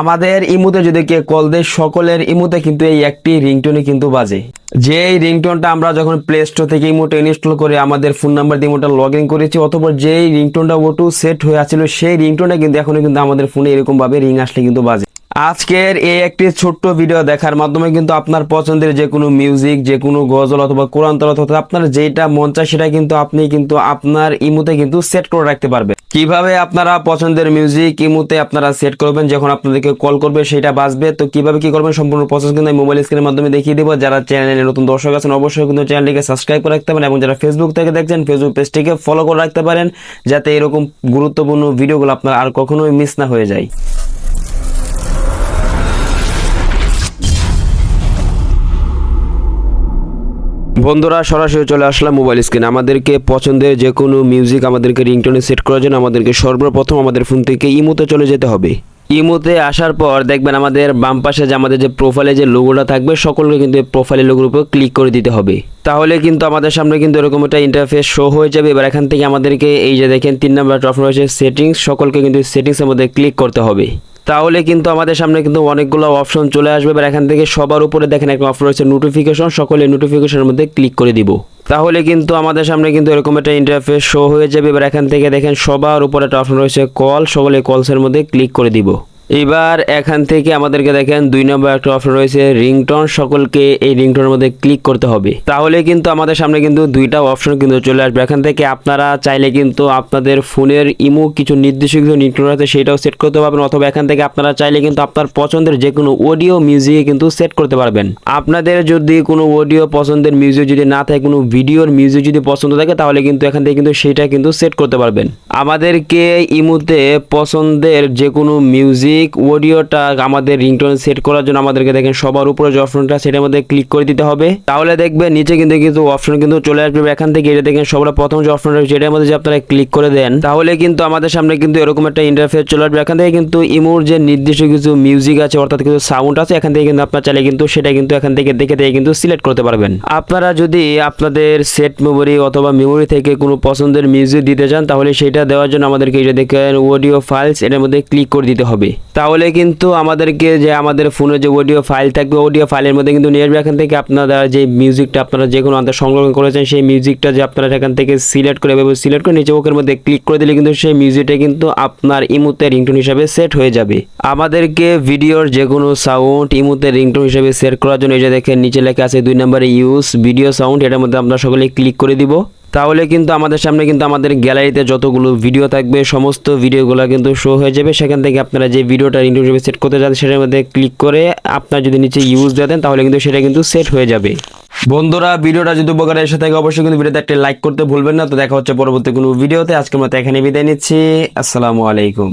আমাদের ইমুতে যদি কে কল দেয়, সকলের ইমুতে কিন্তু এই একটি রিংটোনই কিন্তু বাজে। যে এই রিংটোনটা আমরা যখন প্লে স্টোর থেকে ইমোটা ইনস্টল করে আমাদের ফোন নাম্বার দিয়ে ইমোটা লগ ইন করেছি, অথবা যেই রিংটোনটা ওটু সেট হয়ে আছিল সেই রিংটোনটা কিন্তু এখনও কিন্তু আমাদের ফোনে এরকম ভাবে রিং আসলে কিন্তু বাজে। আজকের এই একটি ছোট্ট ভিডিও দেখার মাধ্যমে কিন্তু আপনার পছন্দের যে কোনো মিউজিক যে কোনো গজল অথবা কোরআন তলাত অথবা আপনার যেটা মন চায় সেটা কিন্তু আপনি কিন্তু আপনার ইমুতে কিন্তু সেট করে রাখতে পারবেন। কীভাবে আপনারা পছন্দের মিউজিক ইমুতে আপনারা সেট করবেন, যখন আপনাদেরকে কল করবে সেটা বাজবে, তো কীভাবে কি করবেন সম্পূর্ণ প্রসেস কিন্তু আমি মোবাইল স্ক্রিনের মাধ্যমে দেখিয়ে দেবো। যারা চ্যানেলে নতুন দর্শক আছেন, অবশ্যই কিন্তু চ্যানেলটিকে সাবস্ক্রাইব করে রাখতে পারেন এবং যারা ফেসবুক থেকে দেখছেন ফেসবুক পেজটিকে ফলো করে রাখতে পারেন, যাতে এরকম গুরুত্বপূর্ণ ভিডিওগুলো আপনার আর কখনোই মিস না হয়ে যায়। বন্ধুরা, সরাসরি চলে আসলাম মোবাইল স্ক্রিন আমাদেরকে পছন্দের যে কোনো মিউজিক আমাদেরকে রিংটোনে সেট করার জন্য আমাদেরকে সর্বপ্রথম আমাদের ফোন থেকে ইমোতে চলে যেতে হবে। ইমোতে আসার পর দেখবেন আমাদের বাম পাশে যে আমাদের যে প্রোফাইলে যে লোগোটা থাকবে, সকলকে কিন্তু প্রোফাইলের লোগোর উপর ক্লিক করে দিতে হবে। তাহলে কিন্তু আমাদের সামনে কিন্তু এরকম একটা ইন্টারফেস শো হয়ে যাবে। এবার এখান থেকে আমাদেরকে এই যে দেখেন, তিন নাম্বার অপশন রয়েছে সেটিংস সকলকে কিন্তু সেটিংসের মধ্যে ক্লিক করতে হবে। তাহলে কিন্তু আমাদের সামনে কিন্তু অনেকগুলো অপশন চলে আসবে, এবার এখান থেকে সবার উপরে দেখেন একটা অপশন রয়েছে নোটিফিকেশন সকলে নোটিফিকেশনের মধ্যে ক্লিক করে দিব। তাহলে কিন্তু আমাদের সামনে কিন্তু এরকম একটা ইন্টারফেস শো হয়ে যাবে, এবার এখান থেকে দেখেন সবার উপরে একটা অপশন রয়েছে কল সকলে কলসের মধ্যে ক্লিক করে দিব। এবার এখান থেকে আমাদেরকে দেখেন দুই নম্বর একটা অপশন রয়েছে রিংটন। সকলকে এই রিংটনের মধ্যে ক্লিক করতে হবে। তাহলে কিন্তু আমাদের সামনে কিন্তু দুইটা অপশন কিন্তু চলে আসবে। এখান থেকে আপনারা চাইলে কিন্তু আপনাদের ফোনের ইমো কিছু নির্দিষ্ট কিছু রিংটন আছে সেটাও সেট করতে পারবেন অথবা এখান থেকে আপনারা চাইলে কিন্তু আপনার পছন্দের যে কোনো অডিও মিউজিক কিন্তু সেট করতে পারবেন। আপনাদের যদি কোনো অডিও পছন্দের মিউজিক যদি না থাকে, কোনো ভিডিওর মিউজিক যদি পছন্দ থাকে, তাহলে কিন্তু এখান থেকে কিন্তু সেটা কিন্তু সেট করতে পারবেন। আমাদেরকে ইমুতে পছন্দের যে কোনো মিউজিক অডিওটা আমাদের রিংটোন সেট করার জন্য আমাদেরকে দেখেন সবার উপরে যে অপশনটা সেটার মধ্যে ক্লিক করে দিতে হবে। তাহলে দেখবেন নিচে কিন্তু কিন্তু অপশন কিন্তু চলে আসবে এখান থেকে এটা দেখেন সবার প্রথম যে অপশন রয়েছে এটার মধ্যে যে আপনারা ক্লিক করে দেন, তাহলে কিন্তু আমাদের সামনে কিন্তু এরকম একটা ইন্টারফেস চলে আসবে। এখান থেকে কিন্তু ইমোর যে নির্দিষ্ট কিছু মিউজিক আছে, অর্থাৎ কিছু সাউন্ড আছে, এখান থেকে কিন্তু আপনার চাইলে কিন্তু সেটা কিন্তু এখান থেকে দেখে দেখে কিন্তু সিলেক্ট করতে পারবেন। আপনারা যদি আপনাদের সেট মেমোরি অথবা মেমোরি থেকে কোনো পছন্দের মিউজিক দিতে চান, তাহলে সেটা দেওয়ার জন্য আমাদেরকে এটা দেখেন অডিও ফাইলস এটার মধ্যে ক্লিক করে দিতে হবে। তাহলে কিন্তু আমাদেরকে যে আমাদের ফোনে যে অডিও ফাইল থাকবে অডিও ফাইলের মধ্যে কিন্তু নিয়ে আসবে। এখান থেকে আপনারা যে মিউজিকটা আপনারা যে কোনো আন্তর সংরক্ষণ করেছেন, সেই মিউজিকটা যে আপনারা এখান থেকে সিলেক্ট করে এভাবে সিলেক্ট করে নিচে ওকের মধ্যে ক্লিক করে দিলে কিন্তু সেই মিউজিকটা কিন্তু আপনার ইমুতে রিংটোন হিসাবে সেট হয়ে যাবে। আমাদেরকে ভিডিওর যে কোনো সাউন্ড ইমুতে রিংটোন হিসাবে সেট করার জন্য এই যে দেখেন, নিচে লেখা আছে দুই নম্বরে ইউজ ভিডিও সাউন্ড এটার মধ্যে আপনারা সকলে ক্লিক করে দিব। তাহলে কিন্তু আমাদের সামনে কিন্তু আমাদের গ্যালারিতে যতগুলো ভিডিও থাকবে, সমস্ত ভিডিওগুলো কিন্তু শো হয়ে যাবে। সেখান থেকে আপনারা যে ভিডিওটা ইন্টারভিউ সেট করতে যান সেটার মধ্যে ক্লিক করে আপনার যদি নিচে ইউজ দেন, তাহলে কিন্তু সেটা কিন্তু সেট হয়ে যাবে। বন্ধুরা ভিডিওটা যদি উপকারে এসে থাকে, অবশ্যই কিন্তু ভিডিওতে একটা লাইক করতে ভুলবেন না। তো দেখা হচ্ছে পরবর্তী কোনো ভিডিওতে আজকের মতো এখানে বিদায় নিচ্ছি। আসসালামু আলাইকুম।